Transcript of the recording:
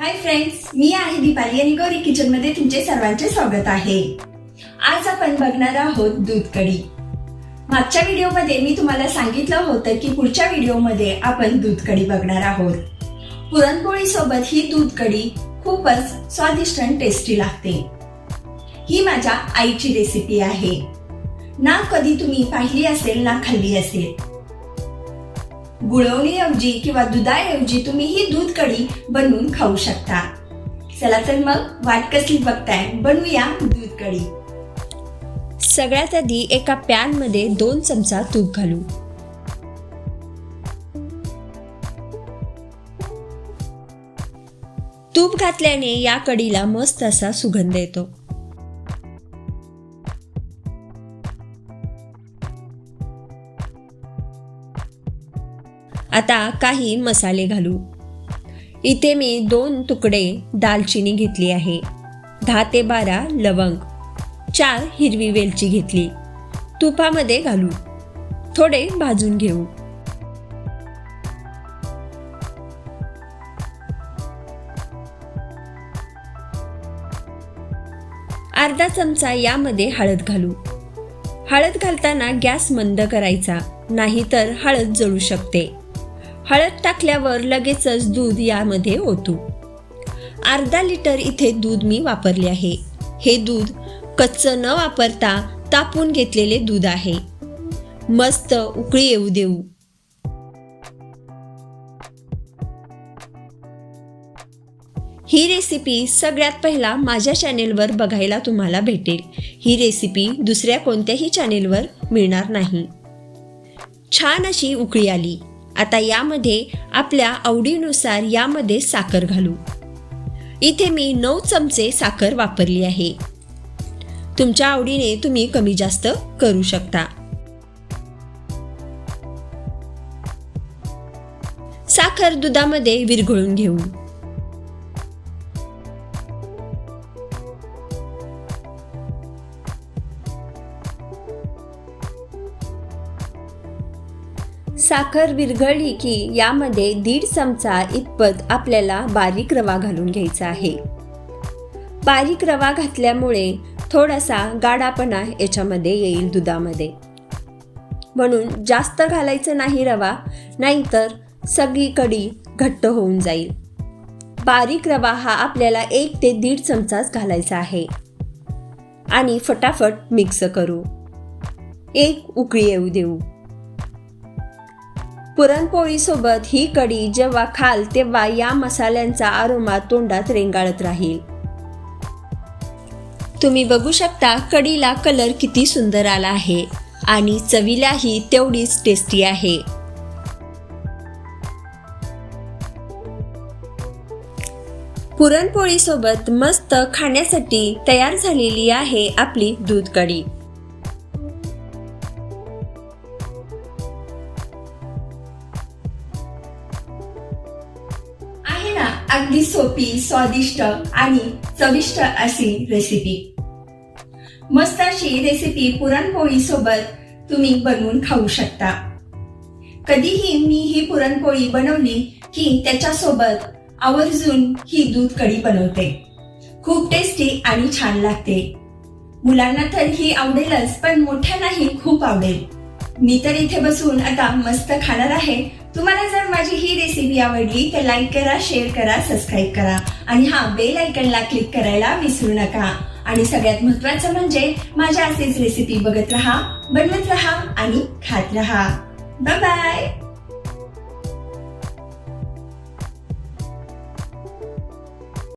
Hi friends मी आहे दीपाली आणि गौरी किचनमध्ये तुमचे सर्वांचे स्वागत आहे. आज आपण बघणार आहोत दूध कढी. मागच्या व्हिडिओमध्ये मी तुम्हाला सांगितलं होतं की पुढच्या व्हिडिओमध्ये आपण दूध कढी बघणार आहोत. पुरणपोळी सोबत ही दूध कढी खूपच स्वादिष्ट आणि टेस्टी लागते. ही माझ्या आईची रेसिपी आहे. ना कधी तुम्ही पाहिली असेल ना खाल्ली असेल गुळवणीऐवजी किंवा दुधाऐवजी तुम्ही ही दूध कढी बनवून खाऊ शकता. चला तर मग वाट कसली बघताय बनवूया दूध कढी. सगळ्यात आधी एका पॅनमध्ये दोन चमचा तूप घालू. तूप घातल्याने या कढीला मस्त असा सुगंध येतो. आता काही मसाले घालू. इथे मी दोन तुकडे दालचिनी घेतली आहे. दहा ते बारा लवंग. चार हिरवी वेलची घेतली. तुपामध्ये घालू. थोडे भाजून घेऊ. अर्धा चमचा यामध्ये हळद घालू. हळद घालताना गॅस मंद करायचा नाहीतर हळद जळू शकते. हळद टाकल्यावर लगेचच दूध यामध्ये ओतू. अर्धा लिटर इथे दूध मी वापरले आहे. हे दूध कच्चं न वापरता तापून घेतलेले दूध आहे. मस्त उकळी येऊ देऊ. ही रेसिपी सगळ्यात पहिला माझ्या चॅनेलवर बघायला तुम्हाला भेटेल. ही रेसिपी दुसऱ्या कोणत्याही चॅनेलवर मिळणार नाही. छान अशी उकळी आली. आता यामध्ये आपल्या आवडीनुसार यामध्ये साखर घालू. इथे मी नऊ चमचे साखर वापरली आहे. तुमच्या आवडीने तुम्ही कमी जास्त करू शकता. साखर दुधामध्ये विरघळून घेऊ. साखर विरघळली की यामध्ये दीड चमचा इतपत आपल्याला बारीक रवा घालून घ्यायचा आहे. बारीक रवा घातल्यामुळे थोडासा गाढापणा याच्यामध्ये येईल दुधामध्ये. म्हणून जास्त घालायचं नाही रवा नाहीतर सगळी कडी घट्ट होऊन जाईल. बारीक रवा हा आपल्याला एक ते दीड चमचाच घालायचा आहे. आणि फटाफट मिक्स करू. एक उकळी येऊ देऊ. पुरणपोळीसोबत ही कढी जेव्हा खाल तेव्हा या मसाल्यांचा आरोमा तोंडात रेंगाळत राहील. तुम्ही बघू शकता कढीला कलर किती सुंदर आला आहे आणि चवीलाही तेवढीच टेस्टी आहे. पुरणपोळीसोबत मस्त खाण्यासाठी तयार झालेली आहे आपली दूध कढी. अगदी सोपी स्वादिष्ट आणि चविष्ट अशी रेसिपी मस्त अशी रेसिपी पुरणपोळी सोबत तुम्ही बनवून खाऊ शकता. कधीही मी ही पुरणपोळी बनवली की त्याच्यासोबत आवर्जून ही दूध कढी बनवते. खूप टेस्टी आणि छान लागते. मुलांना तर ही आवडेलच पण मोठ्यांनाही खूप आवडेल. मी तर इथे बसून आता मस्त खाणार आहे तुम्हाला जर माझी ही रेसिपी आवडली तर लाईक करा शेअर करा सबस्क्राईब करा. आणि हा बेल आयकनला क्लिक करायला विसरू नका. आणि सगळ्यात महत्वाचं म्हणजे माझ्या असेच रेसिपी बघत राहा बनवत राहा आणि खात राहा. Bye bye